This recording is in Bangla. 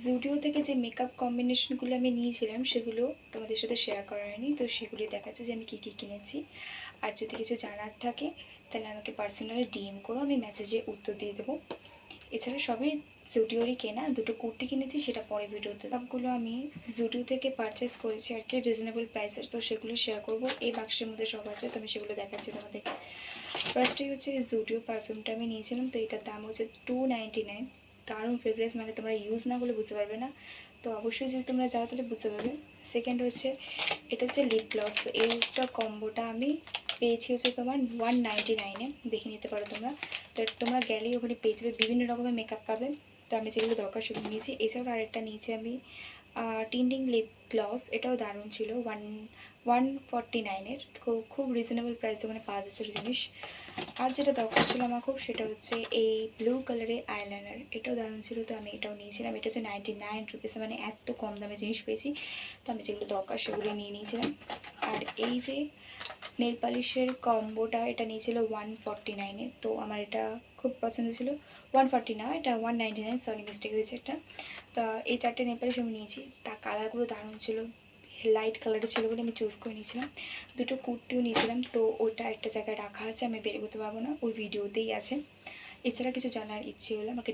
জুডিও থেকে যে মেকআপ কম্বিনেশনগুলো আমি নিয়েছিলাম, সেগুলো তোমাদের সাথে শেয়ার করা হয়নি। তো সেগুলি দেখাচ্ছে যে আমি কী কী কিনেছি। আর যদি কিছু জানার থাকে, তাহলে আমাকে পার্সোনালি ডিএম করো, আমি মেসেজে উত্তর দিয়ে দেবো। এছাড়া সবই জুডিওরই কেনা। দুটো কুর্তি কিনেছি, সেটা পরে ভিডিওতে। সবগুলো আমি জুডিও থেকে পারচেস করেছি আর কি রিজনেবল প্রাইসের তো সেগুলো শেয়ার করব। এই বাক্সের মধ্যে সব আছে, তো আমি সেগুলো দেখাচ্ছি তোমাদের ফার্স্টেই হচ্ছে জুডিও পারফিউমটা আমি নিয়েছিলাম। তো এটার দাম হচ্ছে টু নাইনটি নাইন দারুণ ফ্রেগরেন্স মানে তোমরা ইউজ না করলে বুঝতে পারবে না। তো অবশ্যই যদি তোমরা যাও, তাহলে বুঝতে পারবে। সেকেন্ড হচ্ছে, এটা হচ্ছে লিপ গ্লস তো এইটা কম্বোটা আমি পেয়েছি হচ্ছে তোমার ওয়ান নাইনটি নাইনে দেখে নিতে পারো তোমরা। তো তোমরা গেলেই ওখানে পেয়ে যাবে। বিভিন্ন রকমের মেকআপ পাবে। আমি যেগুলো দরকার সেগুলো নিয়েছি। এছাড়াও আরেকটা নিয়েছি আমি টিন্ডিং লিপ গ্লস এটাও দারুণ ছিল। ওয়ান ওয়ান ফর্টি নাইনের খুব খুব রিজনেবল প্রাইসে ওখানে পাওয়া যাচ্ছে জিনিস। আর যেটা দরকার ছিল আমার খুব, সেটা হচ্ছে এই ব্লু কালারের আইলাইনার এটাও দারুণ ছিল, তো আমি এটাও নিয়েছিলাম। এটা হচ্ছে নাইনটি নাইন রুপিসে মানে এত কম দামে জিনিস পেয়েছি। তো আমি যেগুলো দরকার সেগুলো নিয়ে নিয়েছিলাম। আর এই যে নেল পালিশের কম্বোটা এটা নিয়েছিল ওয়ান ফর্টি নাইনে তো আমার এটা খুব পছন্দ ছিল। ওয়ান ফর্টি না এটা one ninety nine sorry mistake হয়েছে একটা। তা এই চারটে নেল পালিশ আমি নিয়েছি। তা কালারগুলো দারুণ ছিল। লাইট কালারের ছিল বলে আমি চুজ করে নিয়েছিলাম। দুটো কুর্তিও নিয়েছিলাম। তো ওটা একটা জায়গায় রাখা আছে, আমি বের করতে পারব না। ওই ভিডিওতেই আছে। এছাড়া কিছু জানার ইচ্ছে হলে আমাকে